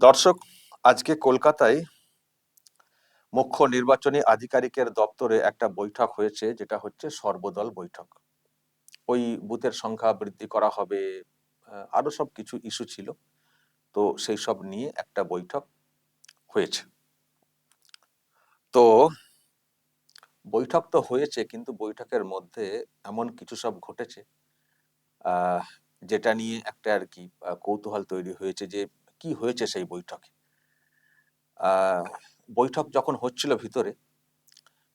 দর্শক আজকে কলকাতায় মুখ্য নির্বাচনী আধিকারিকের দপ্তরে একটা বৈঠক হয়েছে যেটা হচ্ছে সর্বদল বৈঠক। ওই বুথের সংখ্যা বৃদ্ধি করা হবে আহ, আরও সব কিছু ইস্যু ছিল। তো সেই সব নিয়ে একটা বৈঠক হয়েছে। তো বৈঠক তো হয়েছে কিন্তু বৈঠকের মধ্যে এমন কিছু সব ঘটেছে যেটা নিয়ে একটা আর কি কৌতূহল তৈরি হয়েছে যে কি হয়েছে সেই বৈঠকে? বৈঠক যখন হচ্ছিল ভিতরে,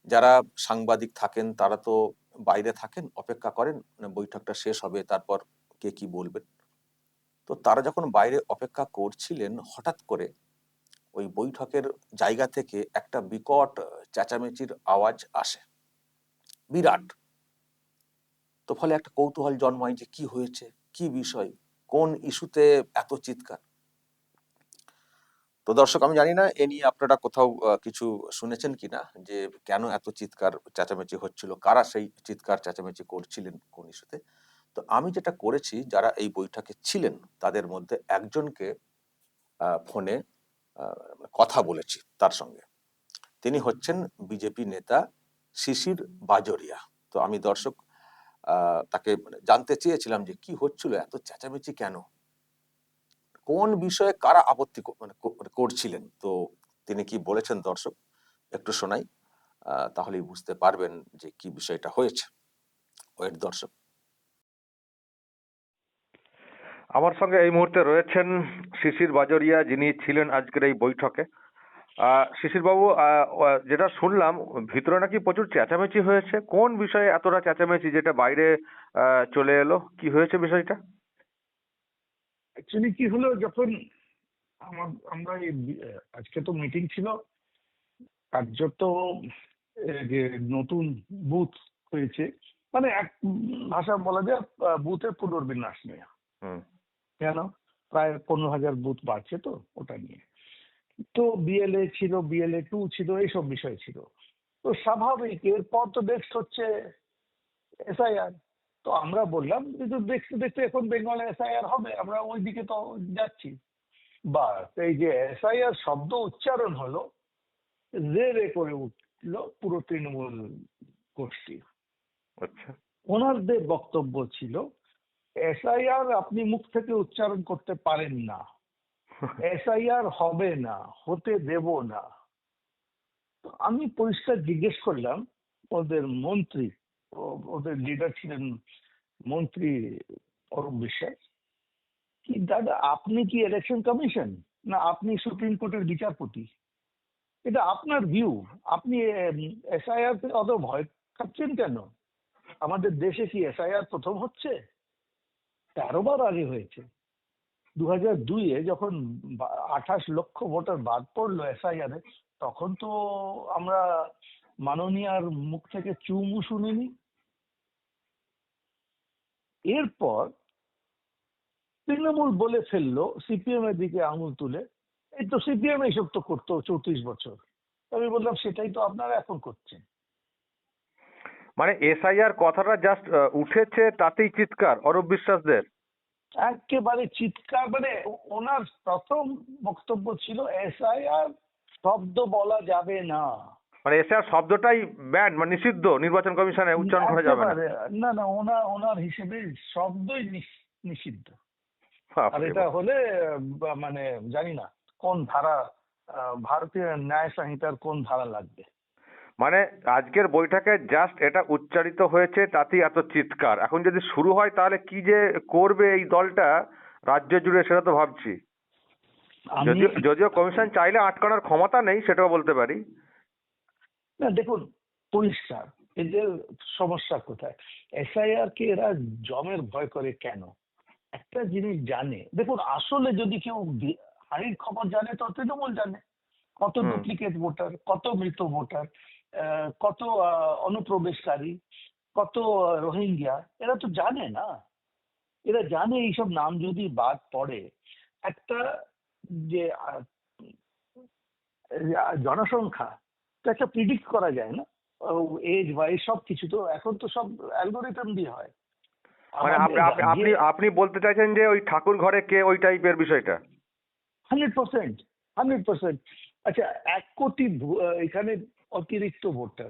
যারা সাংবাদিক থাকেন, তারা তো বাইরে থাকেন, অপেক্ষা করেন মানে বৈঠকটা শেষ হবে, তারপর কে কি বলবেন? তো তারা যখন বাইরে অপেক্ষা করছিলেন, হঠাৎ করে ওই বৈঠকের জায়গা থেকে একটা বিকট চেঁচামেচির আওয়াজ আসে। বিরাট। তো ফলে একটা কৌতূহল জন্মায় যে কি হয়েছে, কি বিষয়, কোন ইস্যুতে এত চিৎকার? তো দর্শক, আমি জানি না এ নিয়ে আপনারা কোথাও কিছু শুনেছেন কিনা যে কেন এত চিৎকার চেঁচামেচি হচ্ছিল, কারা সেই চিৎকার চেঁচামেচি করছিলেন কোন ইস্যুতে? তো আমি যেটা করেছি, যারা এই বৈঠকে ছিলেন, তাদের মধ্যে একজনকে ফোনে কথা বলেছি তার সঙ্গে। তিনি হচ্ছেন বিজেপি নেতা শিশির বাজরিয়া। তো আমি দর্শক তাকে মানে জানতে চেয়েছিলাম যে কি হচ্ছিল, এত চেঁচামেচি কেন? কোন বিষয়ে কারা আপত্তি মানে মানে করছিলেন? তো তিনি কি বলেছেন দর্শক? একটু শোনাই তাহলেই বুঝতে পারবেন যে কি বিষয়টা হয়েছে। ওয়েট দর্শক। আমার সঙ্গে এই মুহূর্তে রয়েছেন শিশির বাজরিয়া, যিনি ছিলেন আজকের এই বৈঠকে। শিশিরবাবু যেটা শুনলাম, ভিতরে নাকি প্রচুর চেঁচামেচি হয়েছে। কোন বিষয়ে এতটা চেঁচামেচি যেটা বাইরে চলে এলো? কি হয়েছে বিষয়টা? অ্যাকচুয়ালি কি হলো যখন আমার আমরা আজকে তো মিটিং ছিল কার্যত যে নতুন বুথ হয়েছে মানে এক ভাষা বলা যায় বুথের পুনর্বিন্যাস নিয়ে। হুম। কেন? প্রায় পনেরো হাজার বুথ বাড়ছে তো ওটা নিয়ে। তো বিএলএ ছিল বিএলএ টু ছিল এইসব বিষয় ছিল। তো স্বাভাবিক এরপর তো নেক্সট হচ্ছে এসআইআর তো আমরা বললাম কিন্তু দেখতে দেখতে এখন বেঙ্গলে এসআইআর হবে আমরা ওই দিকে তো যাচ্ছি। বা এই যে এসআইআর শব্দ উচ্চারণ হলো রে রে করে উঠল পুরো তৃণমূল গোষ্ঠী। আচ্ছা। ওনারদের বক্তব্য ছিল এসআইআর আপনি মুখ থেকে উচ্চারণ করতে পারেন না। এসআইআর হবে না হতে দেব না। তো আমি পরিষ্কার জিজ্ঞেস করলাম ওদের মন্ত্রী ওদের লিডার ছিলেন মন্ত্রী অরূপ বিশ্বাস। কি দাদা, আপনি কি ইলেকশন কমিশন না, আপনি সুপ্রিম কোর্টের বিচারপতি। এটা আপনার ভিউ আপনি এসআইআর অত ভয় খাচ্ছেন কেন? আমাদের দেশে কি এসআইআর প্রথম হচ্ছে? তেরো বার আগে হয়েছে। দু হাজার দুইয়ে যখন আঠাশ লক্ষ ভোটার বাদ পড়ল এসআইআর এ, তখন তো আমরা মাননীয়ার মুখ থেকে চুমু শুনিনি। এরপর তৃণমূল বলে ফেলল সিপিএম এর দিকে আঙুল তুলে এই তো সিপিএম এইসব তো করতো চৌত্রিশ বছর। আমি বললাম সেটাই তো আপনারা এখন করছেন। মানে এসআইআর কথাটা জাস্ট উঠেছে তাতেই চিৎকার অরূপ বিশ্বাসদের? একেবারে চিৎকার মানে ওনার প্রথম বক্তব্য ছিল এসআইআর শব্দ বলা যাবে না। মানে এসআইআর শব্দটাই ব্যান মানে নিষিদ্ধ নির্বাচন কমিশনে উচ্চারণ করা যাবে না। না না ওনার ওনার হিসেবে শব্দই নিষিদ্ধ। আর এটা হলে মানে জানি না কোন ধারা ভারতীয় ন্যায় সংহিতার কোন ধারা লাগবে? মানে আজকের বৈঠকে জাস্ট এটা উচ্চারিত হয়েছে তাতেই এত চিৎকার। এখন যদি শুরু হয় তাহলে কি যে করবে এই দলটা রাজ্য জুড়ে সেটা তো ভাবছি। যদিও যদিও কমিশন চাইলে আটকানোর ক্ষমতা নেই সেটাও বলতে পারি। না দেখুন পরিষ্কার। এদের সমস্যা কোথায়? এসআইআর কে এরা জমের ভয় করে কেন? একটা জিনিস জানে। দেখুন আসলে যদি কেউ হাড়ির খবর জানে তো তৃণমূল জানে। কত। ডুপ্লিকেট ভোটার কত মৃত ভোটার কত অনুপ্রবেশকারী কত আহ, রোহিঙ্গিয়া এরা তো জানে না। এরা জানে এইসব নাম যদি বাদ পড়ে একটা যে জনসংখ্যা তো একটা প্রিডিক্ট করা যায় না। এজ ওয়াইজ সব কিছু তো এখন তো সব অ্যালগোরিদম দিয়ে হয়। মানে আপনি আপনি- আপনি বলতে চাইছেন যে ওই ঠাকুর ঘরে কে ওই টাইপের বিষয়টা? Hundred percent hundred percent. আচ্ছা এক কোটি এখানে অতিরিক্ত ভোটার।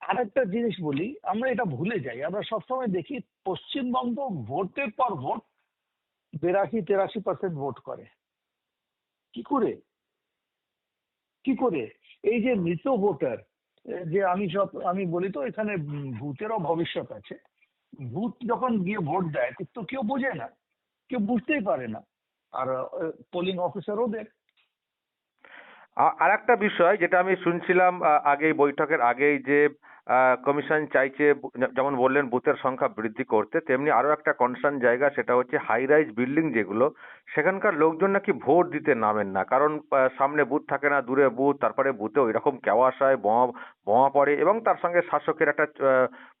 আর একটা জিনিস বলি আমরা এটা ভুলে যাই। আমরা সবসময় দেখি পশ্চিমবঙ্গ ভোটের পর ভোট বিরাশি তেরাশি পার্সেন্ট ভোট করে। কি করে? কি করে? এই যে মৃত ভোটার যে আমি সব, আমি বলি তো এখানে ভূতেরও ভবিষ্যৎ আছে। ভূত যখন গিয়ে ভোট দেয়, তো কেউ বোঝে না, কেউ বুঝতেই পারে না। আর পোলিং অফিসারও ওদের আর একটা বিষয় যেটা আমি শুনছিলাম আগে বৈঠকের আগেই যে কমিশন চাইছে যেমন বললেন বুথের সংখ্যা বৃদ্ধি করতে, তেমনি আরও একটা কনসার্ন জায়গা সেটা হচ্ছে হাই রাইজ বিল্ডিং যেগুলো, সেখানকার লোকজন নাকি ভোট দিতে নামেন না। কারণ সামনে বুথ থাকে না, দূরে বুথ, তারপরে বুথে ওই রকম কেওয়াস হয়, বোমা বোমা পড়ে এবং তার সঙ্গে শাসকের একটা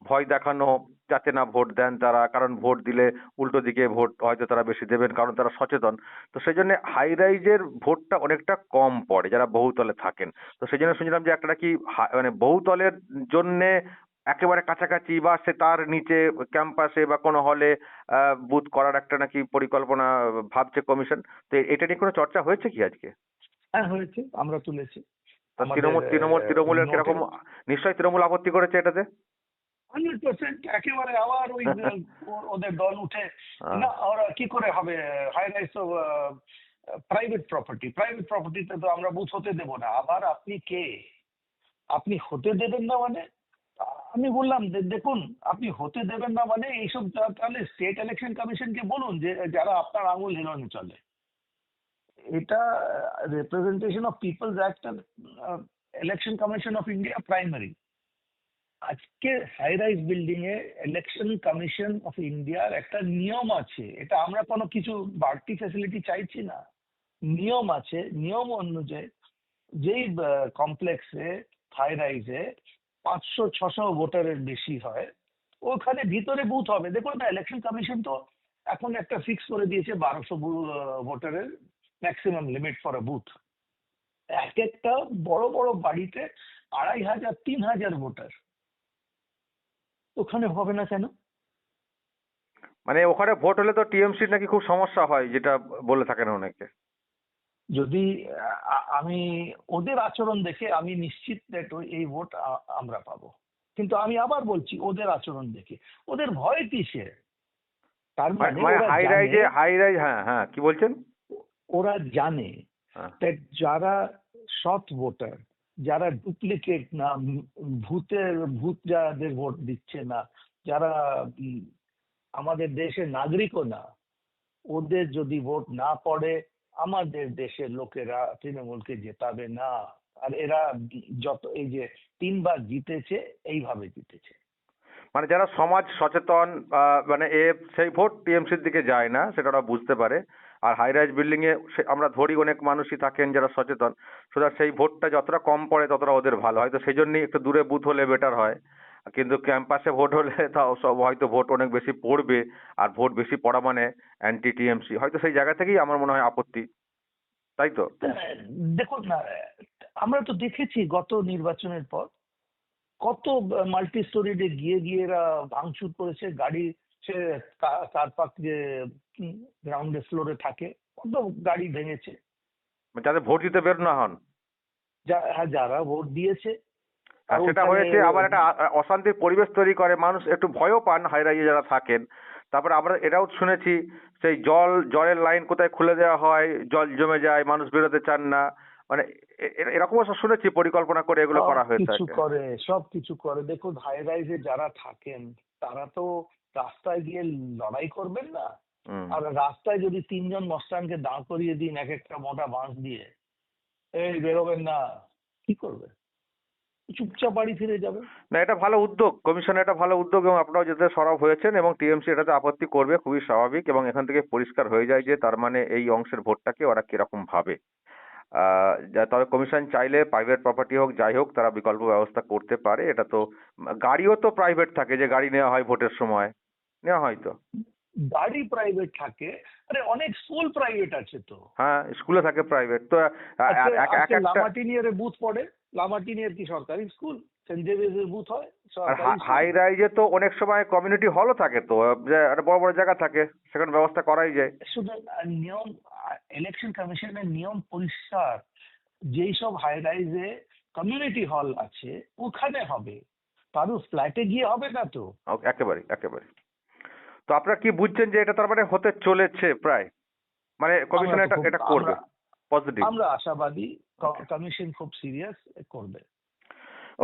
ভয় দেখানো যাতে না ভোট দেন তারা কারণ ভোট দিলে উল্টো দিকে ভোট হয়তো তারা বেশি দেবেন কারণ তারা সচেতন। তো সেই জন্য হাই রাইজের ভোটটা অনেকটা কম পড়ে যারা বহুতলে থাকেন। তো সেই জন্য শুনছিলাম যে একটা হা- মানে বহুতলের জন্যে একেবারে কাছাকাছি বা সে তার নিচে ক্যাম্পাসে বা কোনো হলে বুথ করার একটা নাকি পরিকল্পনা ভাবছে কমিশন তো এটা নিয়ে কোনো চর্চা হয়েছে কি আজকে? হ্যাঁ হয়েছে। আমরা তুলেছি। তৃণমূল তৃণমূল তৃণমূলের কীরকম নিশ্চয়ই তৃণমূল আপত্তি করেছে এটাতে? হান্ড্রেড পার্সেন্ট একেবারে আবার ওই ওদের দল উঠে। না ওরা কি করে হবে? হাই রাইজ তো প্রাইভেট প্রপার্টি প্রাইভেট প্রপার্টিতে তো আমরা বুথ হতে দেবো না। আবার আপনি কে? আপনি হতে দেবেন না মানে? আমি বললাম যে দেখুন আপনি হতে দেবেন না মানে এইসব তাহলে স্টেট ইলেকশন কমিশনকে বলুন যে যারা আপনার আঙুল হিলানো চলে। এটা representation of peoples act election commission of India primary আজকে হাই রাইজ বিল্ডিং এ ইলেকশন কমিশন অফ ইন্ডিয়ার একটা নিয়ম আছে। এটা আমরা কোনো কিছু বাড়তি ফ্যাসিলিটি চাইছি না। নিয়ম আছে, নিয়ম অনুযায়ী যেই কমপ্লেক্সে হাই রাইজে পাঁচশো, ছশো ভোটারের বেশি হয়, ওখানে ভিতরে বুথ হবে। দেখুন না ইলেকশন কমিশন তো এখন একটা ফিক্স করে দিয়েছে বারোশো ভোটারের maximum limit for a booth এক একটা বড় বড় বাড়িতে আড়াই হাজার, তিন হাজার ভোটার। ওখানে হবে না কেন? মানে ওখানে ভোট হলে তো টিএমসি নাকি খুব সমস্যা হয় যেটা বলে থাকেন অনেকে। যদি আমি ওদের আচরণ দেখে আমি নিশ্চিত এই ভোট আমরা পাবো। কিন্তু আমি আবার বলছি ওদের আচরণ দেখে। ওদের ভয় কিসে তার মানে মানে হাই রাইজে হাই রাইজ হ্যাঁ হ্যাঁ কি বলছেন? ওরা জানে হ্যাঁ। যারা সৎ ভোটার যারা ডুপ্লিকেট না, ভূতের ভূত যাদের ভোট দিচ্ছে না, যারা আমাদের দেশের নাগরিকও না, ওদের যদি ভোট না পড়ে, আমাদের দেশের লোকেরা তৃণমূলকে জেতাবে না। আর এরা যত, এই যে তিনবার জিতেছে, এইভাবে জিতেছে। মানে যারা সমাজ সচেতন মানে এ, সেই ভোট টিএমসির দিকে যায় না, সেটা ওরা বুঝতে পারে। আর হাই রাইজ বিল্ডিং এ সে- আমরা ধরি অনেক মানুষই থাকেন যারা সচেতন, সুতরাং সেই ভোটটা যতটা কম পড়ে ততটা ওদের ভালো। হয়তো সেই জন্যই একটু দূরে বুথ হলে বেটার হয়, কিন্তু ক্যাম্পাসে ভোট হলে তাও সব হয়তো ভোট অনেক বেশি পড়বে, আর ভোট বেশি পড়া মানে অ্যান্টি টিএমসি হয়তো সেই জায়গা থেকেই আমার মনে হয় আপত্তি। তাই তো? দেখুন না আমরা তো দেখেছি গত নির্বাচনের পর কত মাল্টি স্টোরিডে গিয়ে গিয়ে এরা ভাঙচুর করেছে গাড়ি সে কার পাক যে গ্রাউন্ডে ফ্লোরে থাকে কত গাড়ি ভেঙেছে। যাতে ভোট দিতে বের না হন। হ্যাঁ, যারা ভোট দিয়েছে সেটা হয়েছে আবার একটা অশান্তির পরিবেশ তৈরি করে মানুষ একটু ভয়ও পান হাই রাইজে যারা থাকেন। তারপরে আমরা এটাও শুনেছি সেই জল জলের লাইন কোথায় খুলে দেওয়া হয় জল জমে যায় মানুষ বেরোতে চান না। মানে এরকমও শুনেছি পরিকল্পনা করে এগুলো করা হয়ে কিছু করে সব কিছু করে। দেখুন হাই রাইজে যারা থাকেন তারা তো রাস্তায় গিয়ে লড়াই করবেন না। আর রাস্তায় যদি তিনজন মস্তানকে দাঁড় করিয়ে দিন এক একটা মোটা বাঁশ দিয়ে এই বেরোবেন না কি করবে? চুপচাপ বাড়ি ফিরে যাবে। না এটা ভালো উদ্যোগ। কমিশনের এটা ভালো উদ্যোগ এবং আপনারাও যেতে সরব হয়েছেন এবং টিএমসি এটাতে আপত্তি করবে খুবই স্বাভাবিক এবং এখান থেকে পরিষ্কার হয়ে যায় যে তার মানে এই অংশের ভোটটাকে ওরা কীরকম ভাবে। যা- তবে কমিশন চাইলে প্রাইভেট প্রপার্টি হোক যাই হোক তারা বিকল্প ব্যবস্থা করতে পারে। এটা তো গাড়িও তো প্রাইভেট থাকে যে গাড়ি নেওয়া হয় ভোটের সময়। নেওয়া হয় তো। গাড়ি প্রাইভেট থাকে আরে অনেক স্কুল প্রাইভেট আছে তো। হ্যাঁ স্কুলে থাকে প্রাইভেট তো আ- আ- আজকে এক- এক একটা লামাটিনিয়ারে বুথ পড়ে। লামাটিনিয়ার কি সরকারি স্কুল সেন্ট জেভিয়ার্সের বুথ হয়। হাই রাইজে তো অনেক সময় কমিউনিটি হলও থাকে তো একটা বড় বড় জায়গা থাকে সেখানে ব্যবস্থা করাই যায়। শুধু নিয়ম ইলেকশন কমিশনের নিয়ম পরিষ্কার যেই সব হাই রাইজে কমিউনিটি হল আছে ওখানে হবে। কারও ফ্ল্যাটে গিয়ে হবে না তো। একেবারে একেবারে তো আপনারা কি বুঝছেন যে এটা তার মানে হতে চলেছে প্রায়? মানে কমিশন এটা এটা করবে পজিটিভ আমরা আশাবাদী কমিশন খুব সিরিয়াস করবে।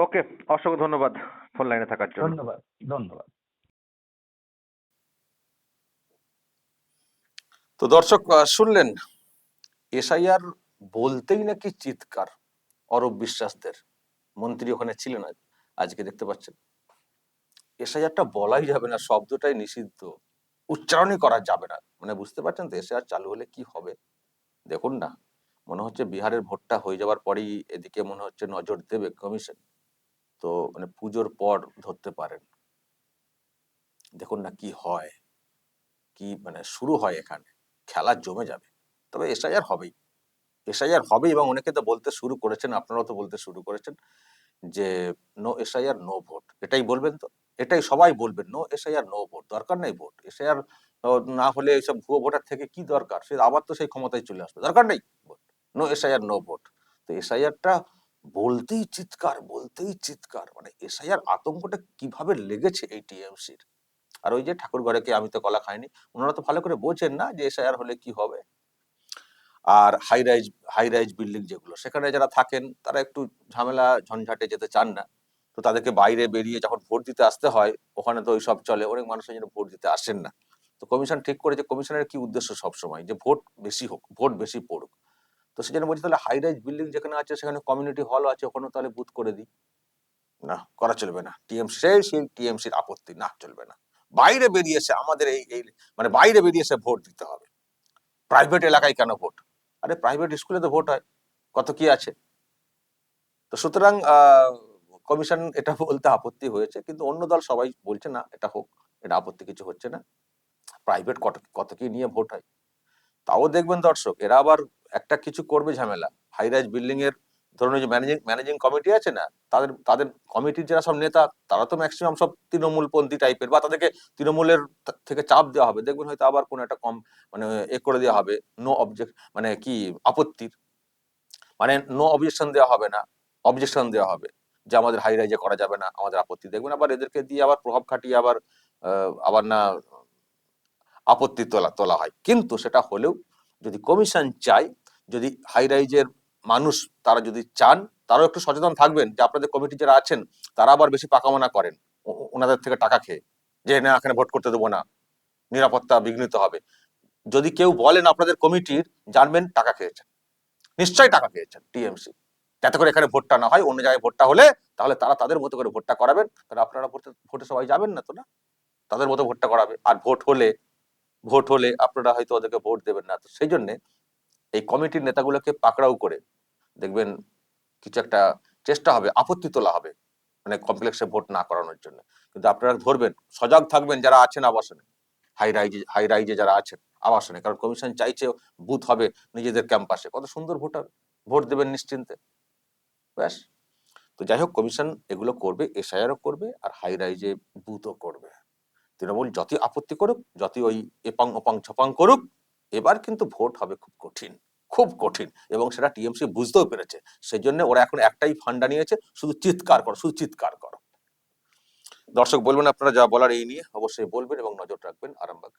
ওকে অসংখ্য ধন্যবাদ ফোন লাইনে থাকার জন্য। ধন্যবাদ ধন্যবাদ। তো দর্শক শুনলেন এসআইআর বলতেই নাকি চিৎকার অরব বিশ্বাসদের। মন্ত্রী ওখানে ছিলেন আজ- আজকে দেখতে পাচ্ছেন। এসআইআরটা বলাই যাবে না, শব্দটাই নিষিদ্ধ। উচ্চারণই করা যাবে না। মানে বুঝতে পারছেন তো, এসআইআর চালু হলে কি হবে? দেখুন না, মনে হচ্ছে বিহারের ভোটটা হয়ে যাওয়ার পরেই এদিকে মনে হচ্ছে নজর দেবে কমিশন। তো মানে পুজোর পর ধরতে পারেন। দেখুন না কি হয়, কি মানে শুরু হয় এখানে। খেলা জমে যাবে। তবে এসআইআর হবেই। এসআইআর হবে এবং অনেকে তো বলতে শুরু করেছেন, আপনারাও তো বলতে শুরু করেছেন যে নো এসআইআর নো ভোট এটাই বলবেন তো? এটাই সবাই বলবেন নো এসআইআর নো ভোট দরকার নেই ভোট এসআইআর না হলে এইসব ভুয়ো ভোটার থেকে কি দরকার? সে আবার তো সেই ক্ষমতায় চলে আসবে। দরকার নেই vote no SIR no vote তো এসআইআরটা বলতেই চিৎকার বলতেই চিৎকার। মানে এসআইআর আতঙ্কটা কীভাবে লেগেছে এই টিএমসির? আর ওই যে ঠাকুর ঘরে কে আমি তো কলা খাইনি, ওনারা তো ভালো করে বোঝেন না যে এসআইআর হলে কি হবে। আর high rise high rise building যেগুলো, সেখানে যারা থাকেন, তারা একটু ঝামেলা, ঝঞ্ঝাটে যেতে চান না। তো তাদেরকে বাইরে বেরিয়ে যখন ভোট দিতে আসতে হয়, ওখানে তো সব চলে, অনেক মানুষ জন্য ভোট দিতে আসেন না। তো কমিশন ঠিক করেছে কমিশনের কি উদ্দেশ্য সব সময় যে ভোট বেশি হোক, ভোট বেশি পড়ুক। তো সেজন্য বলছি, তাহলে হাই রাইজ বিল্ডিং যেখানে আছে, সেখানে কমিউনিটি হল আছে ওখানে তাহলে বুথ করে দিই। না, করা চলবে না। টিএমসি সেই টিএমসির আপত্তি না, চলবে না। বাইরে বেরিয়ে এসে আমাদের এই এই মানে বাইরে বেরিয়ে এসে ভোট দিতে হবে। প্রাইভেট এলাকায় কেন ভোট? আরে প্রাইভেট স্কুলে তো ভোট হয়, কত কি আছে? তো সুতরাং কমিশন এটা বলতে আপত্তি হয়েছে, কিন্তু অন্য দল সবাই বলছে না, এটা হোক, এটা আপত্তি কিছু হচ্ছে না প্রাইভেট কত কত কি নিয়ে ভোট হয়? তাও দেখবেন দর্শক, এরা আবার একটা কিছু করবে ঝামেলা হাইরাইজ বিল্ডিং এর ধরুন ওই যে ম্যানেজিং ম্যানেজিং কমিটি আছে না, তাদের তাদের কমিটির যারা সব নেতা, তারা তো ম্যাক্সিমাম সব তৃণমূলপন্থী টাইপের বা তাদেরকে তৃণমূলের থেকে চাপ দেওয়া হবে। দেখবেন হয়তো আবার কোনো একটা কম মানে এ করে দেওয়া হবে নো অবজেক্ট মানে কি আপত্তির। মানে নো অবজেকশন দেওয়া হবে না অবজেকশন দেওয়া হবে যে আমাদের হাই রাইজে করা যাবে না, আমাদের আপত্তি। দেখবেন আবার এদেরকে দিয়ে আবার প্রভাব খাটিয়ে আবার আবার না আপত্তি তোলা তোলা হয়। কিন্তু সেটা হলেও যদি কমিশন চায়, যদি হাই রাইজের মানুষ তারা যদি চান, তারাও একটু সচেতন থাকবেন যে আপনাদের কমিটি যারা আছেন, তারা আবার বেশি পাকামোনা করেন। ওনাদের থেকে টাকা খেয়ে। যে না, এখানে ভোট করতে দেবো না। নিরাপত্তা বিঘ্নিত হবে। যদি কেউ বলেন আপনাদের কমিটির জানবেন টাকা খেয়েছেন। নিশ্চয়ই টাকা খেয়েছেন টিএমসি যাতে করে এখানে ভোটটা না হয়, অন্য জায়গায় ভোটটা হলে তাহলে তারা তাদের মতো করে ভোটটা করাবেন। তাহলে আপনারা ভোটে ভোটে সবাই যাবেন না তো না? তাদের মতো ভোটটা করাবে। আর ভোট হলে ভোট হলে আপনারা হয়তো ওদেরকে ভোট দেবেন না। তো সেই জন্য এই কমিটির নেতাগুলোকে পাকড়াও করে দেখবেন কিছু একটা চেষ্টা হবে, আপত্তি তোলা হবে মানে কমপ্লেক্সে ভোট না করানোর জন্য। কিন্তু আপনারা ধরবেন, সজাগ থাকবেন যারা আছেন আবাসনে হাই রাইজে হাই রাইজে যারা আছেন আবাসনে, কারণ কমিশন চাইছে বুথ হবে নিজেদের ক্যাম্পাসে কত সুন্দর ভোটার, ভোট দেবেন নিশ্চিন্তে। ব্যাস। তো যাই হোক কমিশন এগুলো করবে এসআইআরও করবে, আর হাই রাইজে বুথও করবে। তৃণমূল যতই আপত্তি করুক, যতই ওই এপাং ওপাং ছপাং করুক, এবার কিন্তু ভোট হবে খুব কঠিন। খুব কঠিন এবং সেটা টিএমসি বুঝতেও পেরেছে। সেই জন্য ওরা এখন একটাই ফান্ডা নিয়েছে, শুধু চিৎকার করো, শুধু চিৎকার করো। দর্শক, বলবেন আপনারা যা বলার এই নিয়ে, অবশ্যই বলবেন এবং নজর রাখবেন আরামবাগ